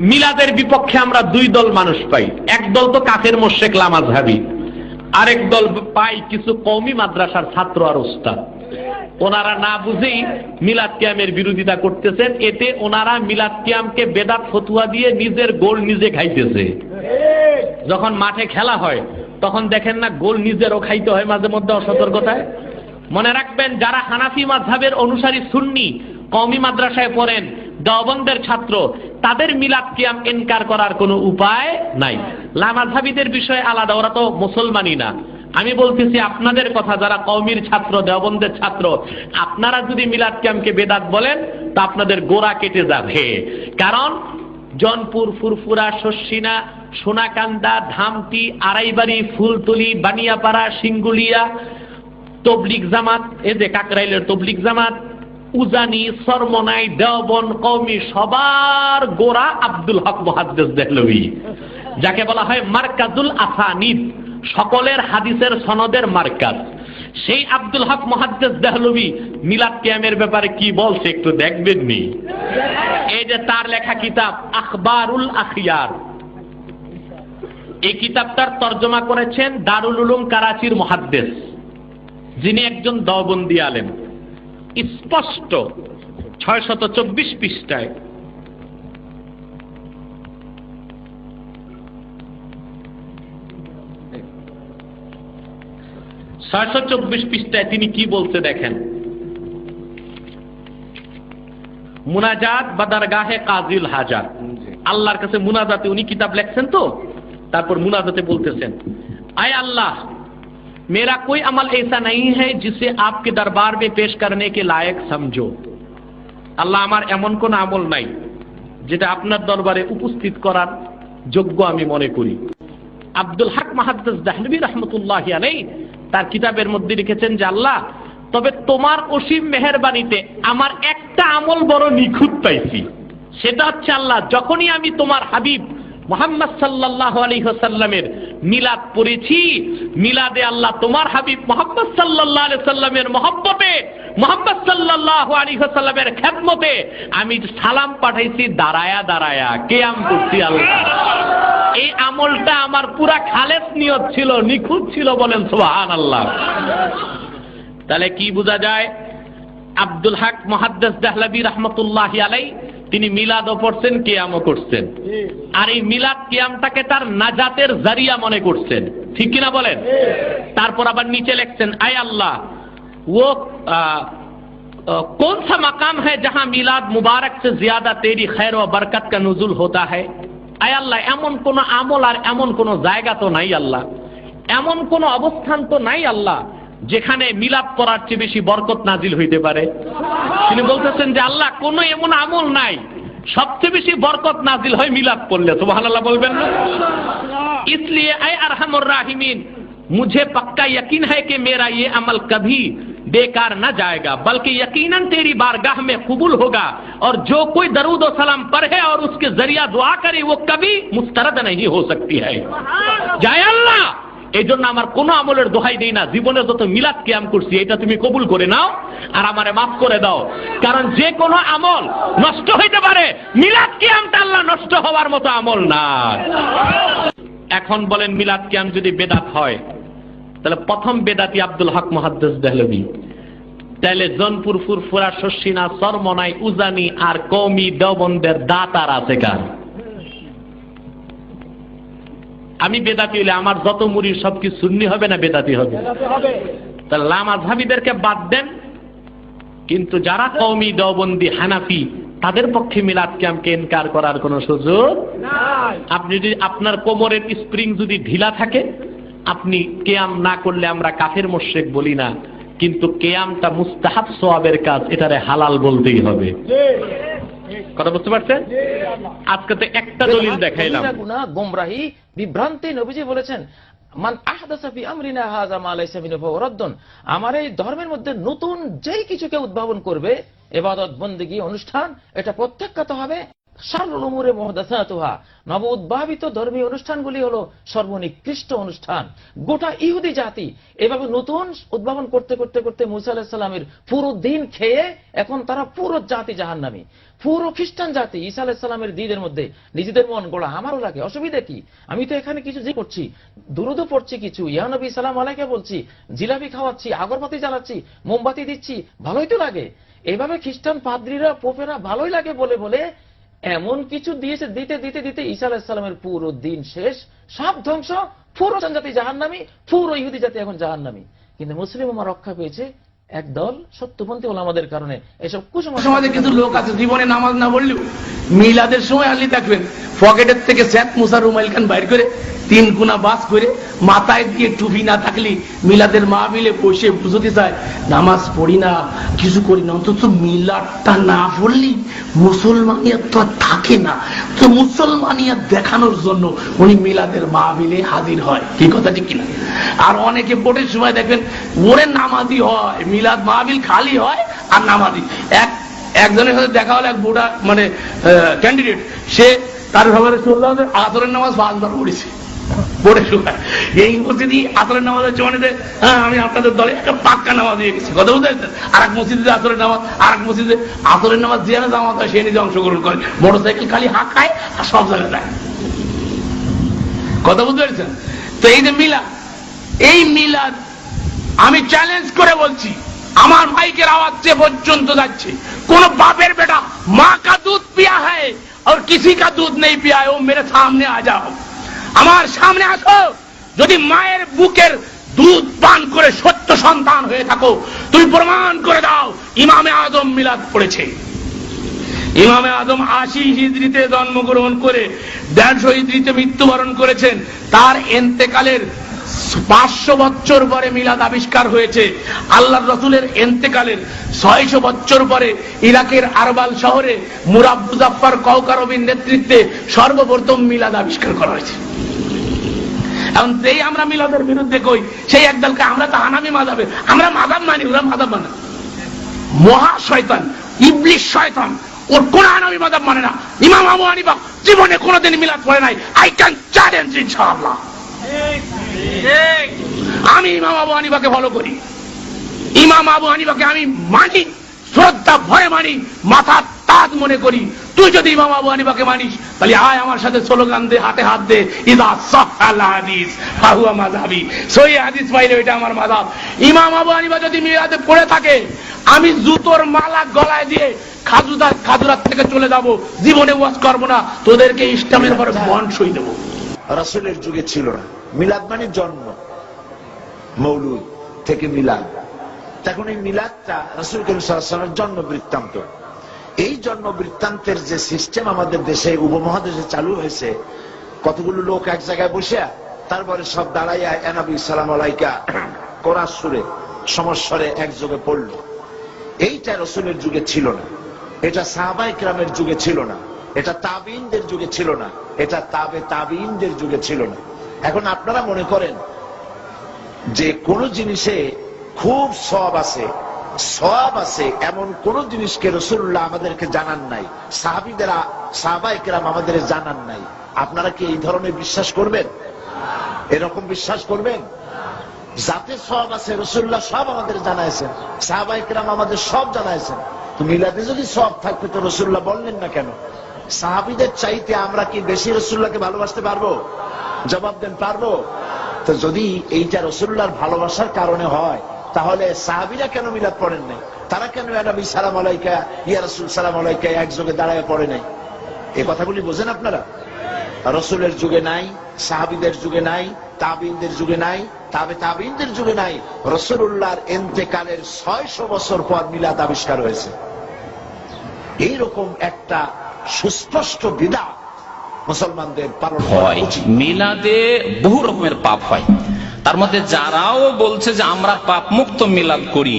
মিলাদের বিপক্ষে আমরা দুই দল মানুষ পাই। এক দল তো কাফের, মোশেক লামাজহাবি আরেক দল পাই কিছু কওমি মাদ্রাসার ছাত্র আর ওস্তাদ। ওনারা না বুঝেই মিলাদ কিয়ামের বিরোধিতা করতেছেন, এতে ওনারা মিলাদ কিয়ামকে বেদাত ফতুয়া দিয়ে নিজের গোল নিজে খাইতেছে। যখন মাঠে খেলা হয়, তখন দেখেন না গোল নিজেরও খাইতে হয় মাঝে মধ্যে অসতর্কতায়। মনে রাখবেন, যারা হানাফি মাঝহাবের অনুসারী সুন্নি কওমি মাদ্রাসায় পড়েন দেওবন্দের ছাত্র, তাদের মিলাদ কিয়াম এনকার করার কোনো উপায় নাই। লামাঝাবিদের বিষয়ে আলাদা, ওরা তো মুসলমানই না। আমি বলতেছি, আপনাদের কথা, যারা কওমির ছাত্র, দেওবন্দের ছাত্র, আপনারা যদি মিলাদ কিয়ামকে বেদাত বলেন, তা আপনাদের গোড়া কেটে যাবে। কারণ, জনপুর, ফুরফুরা, শস্যিনা, সোনাকান্দা, ধামটি, আড়াইবাড়ি, ফুলতলি, বানিয়াপাড়া, সিঙ্গুলিয়া তবলিক জামাত এ যে কাকরাইলের তবলিক জামাত উজানি, সরমনাই, দেওবন কৌমি সবার গোড়া আব্দুল হক মহাদ্দেস দেহলভি যাকে বলা হয় মার্কাজুল আসানিদ, সকলের হাদিসের সনদের মার্কাজ। সেই আব্দুল হক মহাদ্দেস দেহলভি মিলাদ কিয়ামের ব্যাপারে কি বলছে একটু দেখবেন নি? এই যে তার লেখা কিতাব আখবারুল আখিয়ার। এই কিতাবটার তর্জমা করেছেন দারুল উলুম কারাচির মহাদ্দেশ যিনি একজন দবন্দি আলেম। স্পষ্ট ছয় শত চব্বিশ পৃষ্ঠায়। ছয়শো চব্বিশ পৃষ্ঠায় তিনি কি বলতে দেখেন? মুনাজাত বাদারগাহে কাজিল হাজার আল্লাহর কাছে মুনাজাতে উনি কিতাব লেখছেন তো? তারপর মুনাজাতে বলতেছেন, আয় আল্লাহ मेरा कोई अमल ऐसा नहीं है जिसे आपके दरबार में पेश करने के लायक समझो আল্লাহ আমার এমন কোন আমল নাই যেটা আপনার দরবারে উপস্থিত করার যোগ্য আমি মনে করি আব্দুল হক মাহাদ্দাস দাহলবী রহমতুল্লাহ আলাই তার কিতাবের মধ্যে লিখেছেন যে আল্লাহ তবে তোমার অসীম মেহরবানিতে আমার একটা আমল বড় নিখুঁত পাইছি সেটা হচ্ছে আল্লাহ যখনই আমি তোমার হাবিব মোহাম্মদ সাল্লাহ আলী সাল্লামের মিলাদ পড়েছি। মিলাদে আল্লাহ তোমার হাবিব মোহাম্মদ সাল্লাহ সাল্লামের মহব্বতে, মোহাম্মদ সাল্লাহ আলী সাল্লামের খেদমতে আমি সালাম পাঠাইছি, দাঁড়ায়া দাঁড়ায়া, কেয়াম করছি আল্লাহ। এই আমলটা আমার পুরা খালেস নিয়ত ছিল, নিখুঁত ছিল বলেন সোহান আল্লাহ তাহলে কি বোঝা যায়? আব্দুল হক মহাদ্দেস দেহলাবি রহমতুল্লাহ আলাই তিনি মিলাদও পড়ছেন কেয়ামও করছেন আর এই মিলাদ কিয়ামটাকে তার নাজাতের জারিয়া মনে করছেন ঠিক কিনা বলেন তারপর আবার নিচে লিখছেন আয় আল্লাহ ও कौन सा मकाम है जहां मिलाद मुबारक से ज्यादा तेरी खैर व बरकत का नजुल होता है আয় আল্লাহ এমন কোন আমল আর এমন কোন জায়গা তো নাই আল্লাহ এমন কোন অবস্থান তো নাই আল্লাহ যেখানে মিলাদ করার চেয়ে বেশি বরকত নাজিল হইতে পারে তিনি বলতেছেন যে আল্লাহ কোন এমন আমল নাই সবচেয়ে বেশি বরকত নাজিল হয় মিলাদ পড়লে তো আল্লাহ বলবেন না इसलिए अय अरहमुर राहिमीन मुझे पक्का यकीन है कि मेरा ये अमल कभी बेकार न जाएगा बल्कि यकीनन तेरी बारगाह में कबूल होगा और जो कोई दरूद सलाम पढ़े और उसके जरिया दुआ करे वो कभी मुस्तरद नहीं हो सकती है जय अल्लाह এই জন্য আমার কোন আমলের দোহাই দেই না। জীবনে যত মিলাদ কিয়াম করছি, এটা তুমি কবুল করে নাও আর আমারে মাফ করে দাও। কারণ যে কোনো আমল নষ্ট হইতে পারে। মিলাদ কিয়ামটা আল্লাহ নষ্ট হওয়ার মতো আমল না। এখন বলেন, মিলাদ কিয়াম যদি বেদাত হয়, তাহলে প্রথম বেদাতি আব্দুল হক মহাদ্দেস দেহলবি তাহলে জনপুর ফুরফুরা শস্যিনা সরমনাই উজানি আর কৌমি দেওবন্দের দাতার আছে কার? আমি বেদাতি হইলে আমার যত মুড়ির সব কি সুন্নি হবে না বেদাতি হবে? তা লামাঝাবিদেরকে বাদ দেন। কিন্তু যারা কৌমি দেওবন্দি হানাফি তাদের পক্ষে মিলাদ ক্যাম্পকে এনকার করার কোন সুযোগ আপনি যদি আপনার কোমরের স্প্রিং যদি ঢিলা থাকে আপনি কেয়াম না করলে আমরা কাফের মোশেক বলি না। কিন্তু কেয়ামটা মুস্তাহাব সোয়াবের কাজ এটারে হালাল বলতেই হবে। কথা বুঝতে পারছেন? আজকে তো একটা দলিল দেখাইলাম। গুনা গোমরাহি বিভ্রান্তি নবীজি বলেছেন, মান আহদাসা ফি আমরিনা হাজা মালাইসা মিনহু ফাহুয়া আমার এই ধর্মের মধ্যে নতুন যেই কিছুকে উদ্ভাবন করবে, এবাদত, বন্দেগী, অনুষ্ঠান, এটা প্রত্যাখ্যাত হবে। শারুল উমুরে মুহদাসাতুহা। নব উদ্ভাবিত ধর্মীয় অনুষ্ঠানগুলি হলো সর্বনিকৃষ্ট অনুষ্ঠান। গোটা ইহুদি জাতি এভাবে নতুন উদ্ভাবন করতে করতে করতে মুসা আলাহিসাল্লামের পুরো দিন খেয়ে এখন তারা পুরো জাতি জাহান্নামী। পুরো খ্রিস্টান জাতি ঈসা আলাহিসাল্লামের দিনের মধ্যে। নিজেদের মন গোড়া, আমারও লাগে। অসুবিধা কি? আমি তো এখানে কিছু যে করছি, দুরুদও পড়ছি কিছু। ইয়ানবী সালাম আলাইকে বলছি, জিলাপি খাওয়াচ্ছি, আগরবাতি জ্বালাচ্ছি, মোমবাতি দিচ্ছি, ভালোই তো লাগে। এভাবে খ্রিস্টান পাদ্রীরা, পোপেরা ভালোই লাগে বলে বলে এমন কিছু দিয়েছে, দিতে দিতে দিতে ঈসা আলাহিসাল্লামের পুরো দিন শেষ। সব ধ্বংস, পুরো জাতি জাহান্নামি, পুরো ইহুদি জাতি এখন জাহান্নামি। কিন্তু মুসলিম আমার রক্ষা পেয়েছে একদল সত্যপন্থী হল আমাদের কারণে। এসব কুসংস্কার কিন্তু লোক আছে, জীবনে নামাজ না বললেও মিলাদের সময় আসলে দেখবেন। পকেটের থেকে স্যাত মুসা রুমাইল খান বাইর করে তিন গুণা বাস করে মাথায় দিয়ে টুপি না থাকলে মিলাদের মা মিলে বসে বুঝতে চায়, নামাজ পড়ি না, কিছু করি না, অন্তত মিলাদটা না পড়লি মুসলমানিয়াত তো থাকে না। তো মুসলমানিয়াত দেখানোর জন্য উনি মিলাদের মা মিলে হাজির হয়। কি কথা, ঠিক কিনা? আর অনেকে ভোটের সময় দেখবেন ওরে নামাজি হয়, মিলাদ মাহবিল খালি হয় আর নামাজি। এক, একজনের সাথে দেখা হলো এক বুড়া মানে ক্যান্ডিডেট সে তার ভাবে চলল আসরের নামাজ পাঁচবার পড়েছে। পড়ে সময় এই মসজিদই আসরের নামাজ হচ্ছে মানে যে, হ্যাঁ আমি আপনাদের দলে একটা পাক্কা নামাজ দিয়ে গেছি কথা বুঝতে পারছেন আর এক মসজিদে আসরের নামাজ আর এক মসজিদে আসরের নামাজ যে না জামাত হয় সে নিজে অংশগ্রহণ করে মোটর সাইকেল খালি হাঁক খায় আর সব জায়গায় যায় কথা বুঝতে পেরেছেন তো এই যে মিলাদ এই মিলাদ আমি চ্যালেঞ্জ করে বলছি আমার মাইকের আওয়াজ যে পর্যন্ত যাচ্ছে কোন বাপের বেটা মা কা দুধ পিয়া है और किसी का दूध नहीं पिया है वो मेरे सामने आ जाओ আমার সামনে আসো। যদি মায়ের বুকের দুধ পান করে সত্য সন্তান হয়ে থাকো, তুমি প্রমাণ করে দাও, ইমামে আদম মিলাদ পড়েছে। ইমামে আদম আশি হিজড়িতে জন্মগ্রহণ করে, দেড়শো হিজড়িতে মৃত্যুবরণ করেছেন। তার এন্তেকালের পাঁচশো বছর পরে মিলাদ আবিষ্কার হয়েছে। আল্লাহ রসুলের এন্তেকালের ছয়শো বছর পরে ইরাকের আরবাল শহরে মুরাব মুজাফর নেতৃত্বে সর্বপ্রথম মিলাদ আবিষ্কার করা হয়েছে। এখন যেই আমরা মিলাদের বিরুদ্ধে কই, সেই একদলকে আমরা তো হানামি মাজাবে আমরা মাদাব মানি, ওরা মাদাব মানে। মহা শয়তান, ইবলিশ শয়তান। ওর কোন আনামি মাদাব মানে না। ইমাম আবু হানিফা জীবনে কোনোদিন মিলাদ পড়ে নাই। আই ক্যান চ্যালেঞ্জ ইনশাআল্লাহ। আমি ইমাম আবু হানিফাকে ফলো করি। ইমাম আবু হানিফাকে আমি মানি, শ্রদ্ধা, ভয়ে মানি, মাথা তাজ মনে করি। তুই যদি ইমাম আবু হানিফাকে মানিস, তাহলে আয় আমার সাথে স্লোগান দে, হাতে হাত দে, ইদা সাহাল হাদিস, ফাহুয়া মাযহাবি। সহি হাদিস পাইলে ওইটা আমার মাযহাব। ইমাম আবু হানিফা যদি মিরাতে পড়ে থাকে, আমি জুতোর মালা গলায় দিয়ে খাজুদা খাজুরাত থেকে চলে যাব, জীবনে ওয়াজ করব না, তোদেরকে ইসলামের পরে বন সই দেবো। রাসূলের যুগে ছিল না। মিলাদ মানে জন্ম, মৌলুদ থেকে মিলাদ। তখন এই মিলাদটা রাসূল করিম সাল্লাল্লাহু আলাইহি ওয়াসাল্লামের জন্ম বৃত্তান্ত এই জন্ম বৃত্তান্তের যে সিস্টেম আমাদের দেশে, উপমহাদেশে চালু হয়েছে, কতগুলো লোক এক জায়গায় বসে, তারপরে সব দাঁড়াইয়া এনাবি সালাম আলাইকা। কোরআন সুরে, সমস্বরে একযোগে পড়ল। এইটা রসুলের যুগে ছিল না। এটা সাহাবাই ক্রামের যুগে ছিল না। এটা তাবিনদের যুগে ছিল না। এটা তাবে তাবিনদের যুগে ছিল না। এখন আপনারা মনে করেন যে কোন জিনিসে খুব সব আছে। সব আছে, এমন কোন জিনিসকে রসুল্লাহ আমাদেরকে জানান নাই। সাহাবিদেরা সাহাবাই কেরাম আমাদের জানান নাই। আপনারা কি এই ধরনের বিশ্বাস করবেন? এরকম বিশ্বাস করবেন? যাতে সব আছে রসুল্লাহ সব আমাদের জানাইছেন। সাহাবাইকরাম আমাদের সব জানাইছেন। তো মিলাদে যদি সব থাকবে তো রসুল্লাহ বললেন না কেন? সাহাবিদের চাইতে আমরা কি বেশি রসুল্লাহকে ভালোবাসতে পারব? জবাব দেন, পারব। তো যদি এইটা রসুল্লাহর ভালোবাসার কারণে হয় তাহলে সাহাবিরা কেন মিলাদ পড়েন নাই? তারা কেন নবী সালাম আলাইকা ইয়া রসুল সালাম আলাইকা একযোগে দাঁড়ায় পড়ে নাই? এই কথাগুলি বোঝেন আপনারা? রসুলের যুগে নাই সাহাবিদের যুগে নাই তাবিনদের যুগে নাই তাবে তাবিনদের যুগে নাই রসুল্লাহর এন্তেকালের ছয়শো বছর পর মিলাদ আবিষ্কার হয়েছে। এইরকম একটা সুস্পষ্ট বিদা মুসলমানদের পালন হয়। মিলাদে বহু রকমের পাপ হয়। তার মধ্যে যারাও বলছে যে আমরা পাপ মুক্ত মিলাদ করি,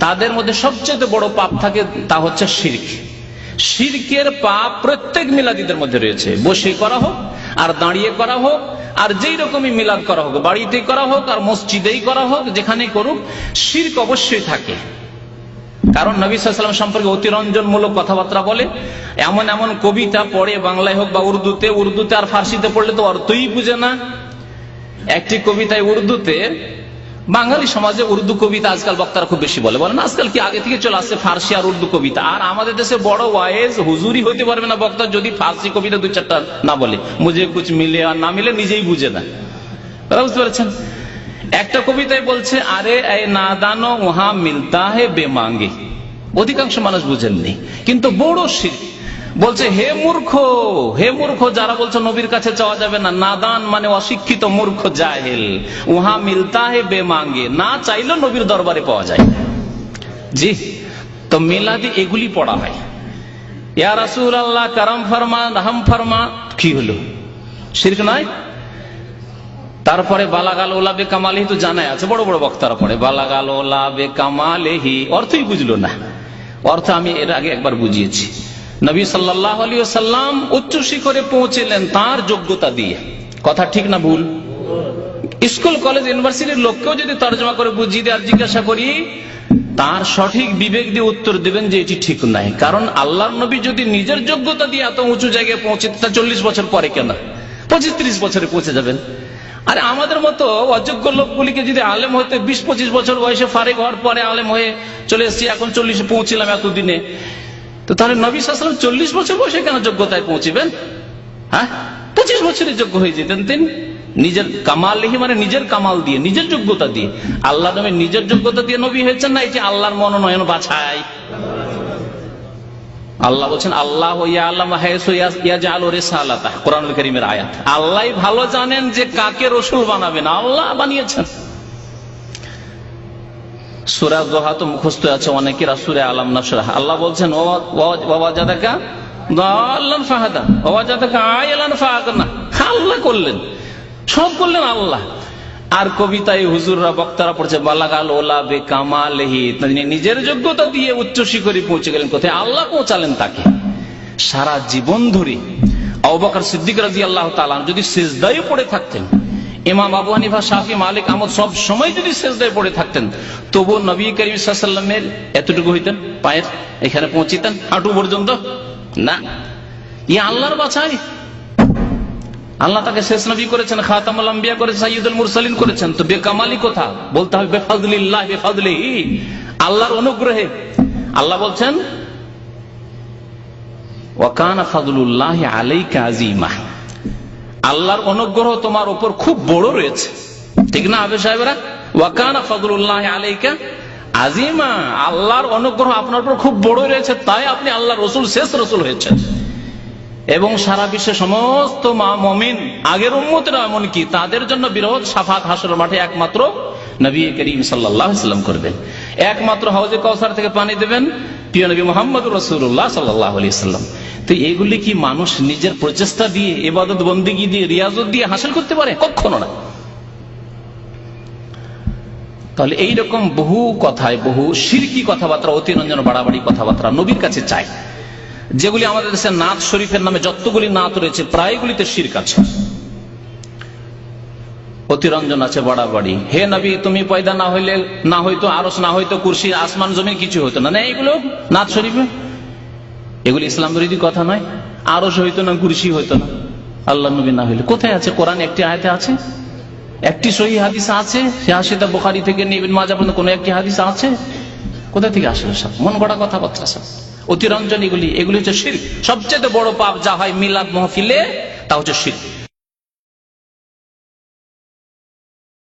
তাদের মধ্যে সবচেয়ে বড় পাপ থাকে, তা হচ্ছে শির্ক। শিরকের পাপ প্রত্যেক মিলাদিদের মধ্যে রয়েছে। বসে করা হোক, আর দাঁড়িয়ে করা হোক, আর যেই রকমই মিলাদ করা হোক বাড়িতেই করা হোক, আর মসজিদেই করা হোক যেখানেই করুক, শির্ক অবশ্যই থাকে। কারণ নবী সাল্লাম সম্পর্কে অতিরঞ্জনমূলক কথাবার্তা বলে, এমন এমন কবিতা পড়ে বাংলায় হোক বা উর্দুতে উর্দুতে আর ফার্সিতে পড়লে তো অর্থই বুঝে না। একটি কবিতায় উর্দুতে, বাঙালি সমাজে উর্দু কবিতা আজকাল বক্তারা খুব বেশি বলে। বলেন, আজকাল কি আগে থেকে চলে আসছে ফার্সি আর উর্দু কবিতা? আর আমাদের দেশে বড় ওয়াইজ হুজুরি হতে পারবে না বক্তা যদি ফার্সি কবিতা দু চারটা না বলে। মুঝে কুছ মিলে আর না মিলে নিজেই বুঝে না। তারা বুঝতে পারছেন? একটা কবিতায় বলছে, আরে নাদানো ওহা মিলতা হে বেমাঙ্গে। অধিকাংশ মানুষ বুঝেননি। কিন্তু বড় শির বলছে, হে মূর্খ হে মূর্খ, যারা বলছে নবীর কাছে চাওয়া যাবে না, নাদান মানে অশিক্ষিত মূর্খ জাহেল। উহা মিলতা হে বেমাঙ্গে, না চাইলেও নবীর দরবারে পাওয়া যায় জি, তো মিলাদি এগুলি পড়া হয়। তারপরে, বালাগাল ওলাবে কামালেহি তো জানাই আছে, বড় বড় বক্তারা পড়ে, বালাগাল ওলাবে কামালেহি। অর্থই বুঝলো না। অর্থ আমি এর আগে একবার বুঝিয়েছি। নবী সাল্লাহ আলী সাল্লাম উচ্চ শিখরে পৌঁছেলেন তার যোগ্যতা দিয়ে। কথা ঠিক না ভুল? স্কুল, কলেজ, ইউনিভার্সিটির লোককেও যদি তর্জমা করে বুঝিয়ে দিয়ে আর জিজ্ঞাসা করি, তার সঠিক বিবেক দিয়ে উত্তর দেবেন যে এটি ঠিক নাই। কারণ আল্লাহর নবী যদি নিজের যোগ্যতা দিয়ে এত উঁচু জায়গায় পৌঁছে তা চল্লিশ বছর পরে কেন? পঁচিশ ত্রিশ বছরে পৌঁছে যাবেন। আর আমাদের মতো অযোগ্য লোকগুলিকে যদি আলেম হতে বিশ পঁচিশ বছর বয়সে ফারেক হওয়ার পরে আলেম হয়ে চলে এসেছি, এখন চল্লিশে পৌঁছিলাম এতদিনে। তো তাহলে নবী সাসলাম চল্লিশ বছর বসে কেন যোগ্যতায় পৌঁছিবেন? হ্যাঁ? পঁচিশ বছরে যোগ্য হয়ে যেতেন তিনি। নিজের কামাল লিখে মানে নিজের কামাল দিয়ে, নিজের যোগ্যতা দিয়ে। আল্লাহ নবী নিজের যোগ্যতা দিয়ে নবী হয়েছেন না, এই যে আল্লাহর মনোনয়ন বাছাই। আল্লাহ বলছেন, আল্লাহ কোরআন আল্লাহ ভালো জানেন যে কাকে রসুল বানাবেন। আল্লাহ বানিয়েছেন। সুরা দোহা তো মুখস্থ আছে অনেকেরা সুরে আলাম নাসরাহ আল্লাহ বলছেন আল্লাহ করলেন, সব করলেন আল্লাহ। আর কবিতায় হুজুররা, বক্তারা পড়ছে, বালাগাল ওলা বে কামালেহি নিজের যোগ্যতা দিয়ে উচ্চ শিখরে পৌঁছে গেলেন, কোথায়? আল্লাহ পৌঁছালেন তাকে। সারা জীবন ধরে অবাকার সিদ্দিক রাজি আল্লাহ তালান যদি সেজদায় পড়ে থাকতেন ইমাম আবু হানিফা, শাফি, মালিক, আহমদ সব সময় যদি সেজদায় পড়ে থাকতেন তবু নবী করিম সাল্লামের এতটুকু হইতেন, পায়ের এখানে পৌঁছিতেন, হাঁটু পর্যন্ত? না। ই আল্লাহর বাছাই। আল্লাহ তাকে শেষ নবী করেছেন করেছেন মুরসালিন করেছেন। তো বেকামালি কথা? বলতে হবে বেফাজলিল্লাহ বেফাজলিহি আল্লাহর অনুগ্রহে। আল্লাহ বলছেন ওয়াকানা ফাদলুল্লাহ আলাইকা আজিমা আল্লাহর অনুগ্রহ তোমার উপর খুব বড় রয়েছে। ঠিক না আবে সাহেবরা? ওয়াকানা ফাদলুল্লাহ আলাইকা আজিমা। আল্লাহর অনুগ্রহ আপনার উপর খুব বড় রয়েছে, তাই আপনি আল্লাহ রসুল, শেষ রসুল হয়েছেন। এবং সারা বিশ্বের সমস্ত মা মমিন, আগের উন্মতেরা এমনকি তাদের জন্য বিরোধ সাফাত হাসর মাঠে একমাত্র নবী করিম সাল্লাম করবেন। একমাত্র হাউজে কৌসার থেকে পানি দেবেন প্রিয় নবী মোহাম্মদ রসুল্লাহ সাল্লাহ আলি সাল্লাম। তো এগুলি কি মানুষ নিজের প্রচেষ্টা দিয়ে এবাদত বন্দিগি দিয়ে, রিয়াজত দিয়ে হাসিল করতে পারে? কখনো না। তাহলে এইরকম বহু কথায়, বহু সিরকি কথাবার্তা, অতিরঞ্জন, বাড়াবাড়ি কথাবার্তা নবীর কাছে চায় যেগুলি আমাদের দেশে নাথ শরীফের নামে যতগুলি নাথ রয়েছে, প্রায়গুলিতে শির্ক আছে। অতিরঞ্জন আছে, বাড়াবাড়ি। হে নবী, তুমি পয়দা না হইলে, না হইতো আরস না হইতো কুরসি, আসমান, জমিন, কিছু হইতো না। এগুলো নাথ শরীফে? এগুলি ইসলাম বিরোধী কথা নয়। আরস হইতো না গুরুষি হইতো না। আল্লাহ নবী না হইলে। কোথায় আছে? কোরআন একটি আয়তে আছে? একটি সহি হাদিস আছে? সে হাসিদা বোখারি থেকে নিবেন মাজা পর্যন্ত কোনো একটি হাদিস আছে? কোথা থেকে আসলে সব মন গড়া কথাবার্তা সব অতিরঞ্জন এগুলি। এগুলি হচ্ছে শির। সবচেয়ে বড় পাপ যা হয় মিলাদ মহফিলে, তা হচ্ছে শির।